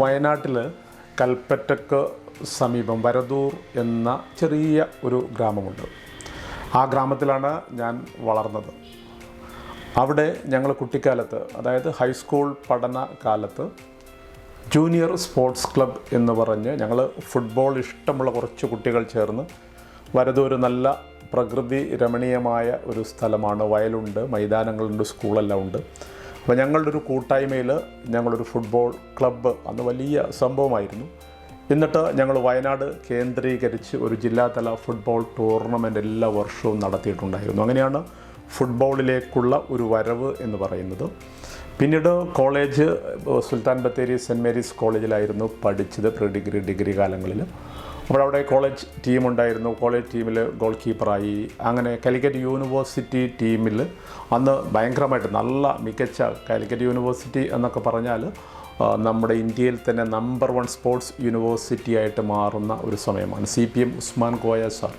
വയനാട്ടിൽ കൽപ്പറ്റക്ക് സമീപം വരദൂർ എന്ന ചെറിയ ഒരു ഗ്രാമമുണ്ട്. ആ ഗ്രാമത്തിലാണ് ഞാൻ വളർന്നത്. അവിടെ ഞങ്ങൾ കുട്ടിക്കാലത്ത് അതായത് ഹൈസ്കൂൾ പഠന കാലത്ത് ജൂനിയർ സ്പോർട്സ് ക്ലബ്ബ് എന്ന് പറഞ്ഞ് ഞങ്ങൾ ഫുട്ബോൾ ഇഷ്ടമുള്ള കുറച്ച് കുട്ടികൾ ചേർന്ന് വരദൂർ നല്ല പ്രകൃതി രമണീയമായ ഒരു സ്ഥലമാണ്. വയലുണ്ട് മൈതാനങ്ങളുണ്ട് സ്കൂളെല്ലാം ഉണ്ട്. അപ്പോൾ ഞങ്ങളുടെ ഒരു കൂട്ടായ്മയിൽ ഞങ്ങളൊരു ഫുട്ബോൾ ക്ലബ്ബ് അന്ന് വലിയ സംഭവമായിരുന്നു. എന്നിട്ട് ഞങ്ങൾ വയനാട് കേന്ദ്രീകരിച്ച് ഒരു ജില്ലാതല ഫുട്ബോൾ ടൂർണമെന്റ് എല്ലാ വർഷവും നടത്തിയിട്ടുണ്ടായിരുന്നു. അങ്ങനെയാണ് ഫുട്ബോളിലേക്കുള്ള ഒരു വരവ് എന്ന് പറയുന്നത്. പിന്നീട് college Sultan Bathery Saint Mary's കോളേജിലായിരുന്നു പഠിച്ചത് പ്രീ ഡിഗ്രി ഡിഗ്രി കാലങ്ങളിൽ. അപ്പോൾ അവിടെ കോളേജ് ടീമുണ്ടായിരുന്നു കോളേജ് ടീമിൽ ഗോൾ കീപ്പറായി അങ്ങനെ കാലിക്കറ്റ് യൂണിവേഴ്സിറ്റി ടീമിൽ അന്ന് ഭയങ്കരമായിട്ട് നല്ല മികച്ച കാലിക്കറ്റ് യൂണിവേഴ്സിറ്റി എന്നൊക്കെ പറഞ്ഞാൽ നമ്മുടെ ഇന്ത്യയിൽ തന്നെ നമ്പർ വൺ സ്പോർട്സ് യൂണിവേഴ്സിറ്റി ആയിട്ട് മാറുന്ന ഒരു സമയമാണ്. C P M Usman Koya sir.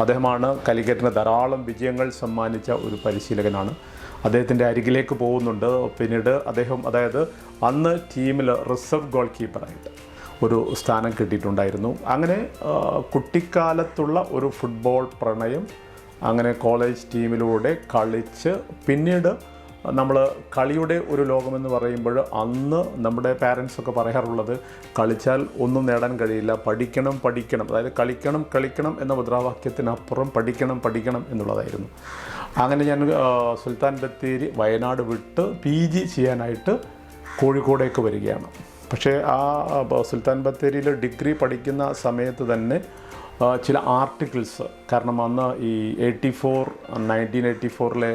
അദ്ദേഹമാണ് കാലിക്കറ്റിന് ധാരാളം വിജയങ്ങൾ സമ്മാനിച്ച ഒരു പരിശീലകനാണ്. അദ്ദേഹത്തിന്റെ അരികിലേക്ക് പോകുന്നുണ്ട്. പിന്നീട് അദ്ദേഹം അതായത് അന്ന് ടീമിൽ റിസർവ് ഗോൾ കീപ്പറായിട്ട് ഒരു സ്ഥാനം കിട്ടിയിട്ടുണ്ടായിരുന്നു. അങ്ങനെ കുട്ടിക്കാലത്തുള്ള ഒരു ഫുട്ബോൾ പ്രണയം അങ്ങനെ കോളേജ് ടീമിലൂടെ കളിച്ച് പിന്നീട് നമ്മൾ കളിയുടെ ഒരു ലോകമെന്ന് പറയുമ്പോൾ അന്ന് നമ്മുടെ പാരൻസൊക്കെ പറയാറുള്ളത് കളിച്ചാൽ ഒന്നും നേടാൻ കഴിയില്ല പഠിക്കണം പഠിക്കണം. അതായത് കളിക്കണം കളിക്കണം എന്ന മുദ്രാവാക്യത്തിനപ്പുറം പഠിക്കണം പഠിക്കണം എന്നുള്ളതായിരുന്നു. അങ്ങനെ ഞാൻ സുൽത്താൻ ബത്തേരി വയനാട് വിട്ട് പി ജി ചെയ്യാനായിട്ട് കോഴിക്കോടേക്ക് വരികയാണ്. പക്ഷേ ആ സുൽത്താൻ ബത്തേരിയിൽ ഡിഗ്രി പഠിക്കുന്ന സമയത്ത് തന്നെ ചില ആർട്ടിക്കിൾസ് കാരണം അന്ന് ഈ എയ്റ്റി ഫോർ നയന്റീൻ എയ്റ്റി ഫോറിലെ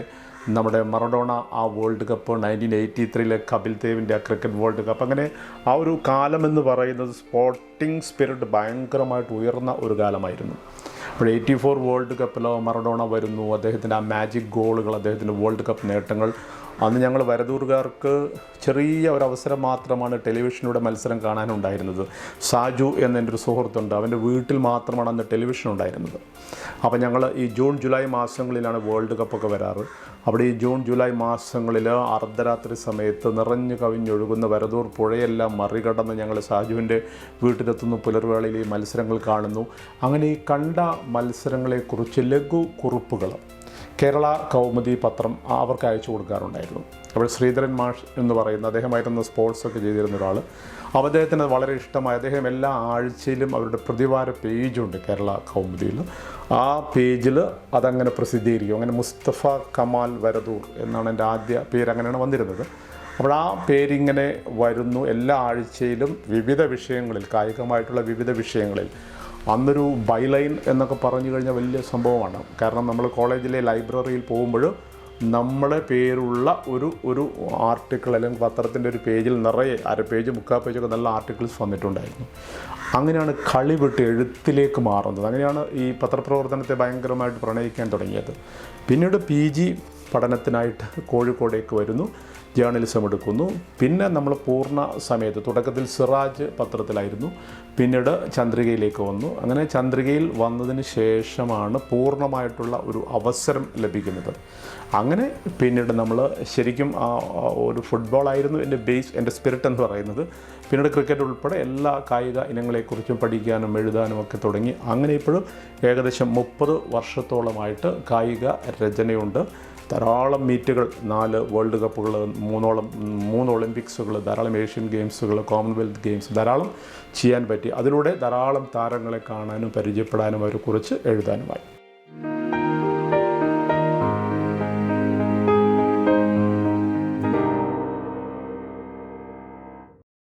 നമ്മുടെ മറഡോണ ആ വേൾഡ് കപ്പ് നയന്റീൻ എയ്റ്റി ത്രീയിലെ കപിൽ ദേവിന്റെ ആ ക്രിക്കറ്റ് വേൾഡ് കപ്പ് അങ്ങനെ ആ ഒരു കാലം എന്ന് പറയുന്നത് സ്പോർട്ടിംഗ് സ്പിരിറ്റ് ഭയങ്കരമായിട്ട് ഉയർന്ന ഒരു കാലമായിരുന്നു. അപ്പോൾ എയ്റ്റി ഫോർ വേൾഡ് കപ്പിലോ മറഡോണ വരുന്നു അദ്ദേഹത്തിന്റെ ആ മാജിക് ഗോളുകൾ അദ്ദേഹത്തിന്റെ വേൾഡ് കപ്പ് നേട്ടങ്ങൾ അന്ന് ഞങ്ങൾ വരദൂർകാർക്ക് ചെറിയ ഒരു അവസരം മാത്രമാണ് ടെലിവിഷനിലൂടെ മത്സരം കാണാനുണ്ടായിരുന്നത്. സാജു എന്ന എന്റെ ഒരു സുഹൃത്തുണ്ട്. അവന്റെ വീട്ടിൽ മാത്രമാണ് അന്ന് ടെലിവിഷൻ ഉണ്ടായിരുന്നത്. അപ്പോൾ ഞങ്ങൾ ഈ ജൂൺ ജൂലൈ മാസങ്ങളിലാണ് വേൾഡ് കപ്പൊക്കെ വരാറ്. അവിടെ ഈ ജൂൺ ജൂലൈ മാസങ്ങളിൽ അർദ്ധരാത്രി സമയത്ത് നിറഞ്ഞു കവിഞ്ഞൊഴുകുന്ന വരദൂർ പുഴയെല്ലാം മറികടന്ന് ഞങ്ങൾ സാജുവിന്റെ വീട്ടിലെത്തുന്നു. പുലർവേളയിൽ ഈ മത്സരങ്ങൾ കാണുന്നു. അങ്ങനെ ഈ കണ്ട മത്സരങ്ങളെക്കുറിച്ച് ലഘു കുറിപ്പുകൾ. കേരള കൗമുദി പത്രം അവർക്ക് അയച്ചു കൊടുക്കാറുണ്ടായിരുന്നു. അപ്പോൾ ശ്രീധരൻ മാഷ് എന്ന് പറയുന്ന അദ്ദേഹമായിരുന്നു സ്പോർട്സൊക്കെ ചെയ്തിരുന്ന ഒരാൾ അദ്ദേഹത്തിന് വളരെ ഇഷ്ടമായി. അദ്ദേഹം എല്ലാ ആഴ്ചയിലും അവരുടെ പ്രതിവാര പേജുണ്ട് കേരള കൗമുദിയിൽ. ആ പേജിൽ അതങ്ങനെ പ്രസിദ്ധീകരിക്കും. അങ്ങനെ മുസ്തഫ കമാൽ വരദൂർ എന്നാണ് എന്റെ ആദ്യ പേര് അങ്ങനെയാണ് വന്നിരുന്നത്. അപ്പോൾ ആ പേരിങ്ങനെ വരുന്നു. എല്ലാ ആഴ്ചയിലും വിവിധ വിഷയങ്ങളിൽ കായികമായിട്ടുള്ള വിവിധ വിഷയങ്ങളിൽ. അന്നൊരു ബൈലൈൻ എന്നൊക്കെ പറഞ്ഞു കഴിഞ്ഞാൽ വലിയ സംഭവമാണ്. കാരണം നമ്മൾ കോളേജിലെ ലൈബ്രറിയിൽ പോകുമ്പോൾ നമ്മളെ പേരുള്ള ഒരു ഒരു ആർട്ടിക്കിൾ അല്ലെങ്കിൽ പത്രത്തിന്റെ ഒരു പേജിൽ നിറയെ അര പേജ് മുക്കാൽ പേജൊക്കെ നല്ല ആർട്ടിക്കിൾസ് വന്നിട്ടുണ്ടായിരുന്നു. അങ്ങനെയാണ് കളി വിട്ട് എഴുത്തിലേക്ക് മാറുന്നത്. അങ്ങനെയാണ് ഈ പത്രപ്രവർത്തനത്തെ ഭയങ്കരമായിട്ട് പ്രണയിക്കാൻ തുടങ്ങിയത്. പിന്നീട് പി ജി പഠനത്തിനായിട്ട് കോഴിക്കോടേക്ക് വരുന്നു. ജേർണലിസം എടുക്കുന്നു. പിന്നെ നമ്മൾ പൂർണ സമയത്ത് തുടക്കത്തിൽ സിറാജ് പത്രത്തിലായിരുന്നു. പിന്നീട് ചന്ദ്രികയിലേക്ക് വന്നു. അങ്ങനെ ചന്ദ്രികയിൽ വന്നതിന് ശേഷമാണ് പൂർണമായിട്ടുള്ള ഒരു അവസരം ലഭിക്കുന്നത്. അങ്ങനെ പിന്നീട് നമ്മൾ ശരിക്കും ആ ഒരു ഫുട്ബോളായിരുന്നു എന്റെ ബേസ് എന്റെ സ്പിരിറ്റ് എന്ന് പറയുന്നത്. പിന്നീട് ക്രിക്കറ്റ് ഉൾപ്പെടെ എല്ലാ കായിക ഇനങ്ങളെക്കുറിച്ചും പഠിക്കാനും എഴുതാനും ഒക്കെ തുടങ്ങി. അങ്ങനെ ഇപ്പോഴും ഏകദേശം മുപ്പത് വർഷത്തോളമായിട്ട് കായിക രചനയുണ്ട്. ധാരാളം മീറ്റുകൾ നാല് വേൾഡ് കപ്പുകൾ മൂന്നോളം മൂന്ന് ഒളിമ്പിക്സുകൾ ധാരാളം ഏഷ്യൻ ഗെയിംസുകൾ കോമൺവെൽത്ത് ഗെയിംസ് ധാരാളം ചെയ്യാൻ പറ്റി. അതിലൂടെ ധാരാളം താരങ്ങളെ കാണാനും പരിചയപ്പെടാനും അവരെക്കുറിച്ച് എഴുതാനുമായി.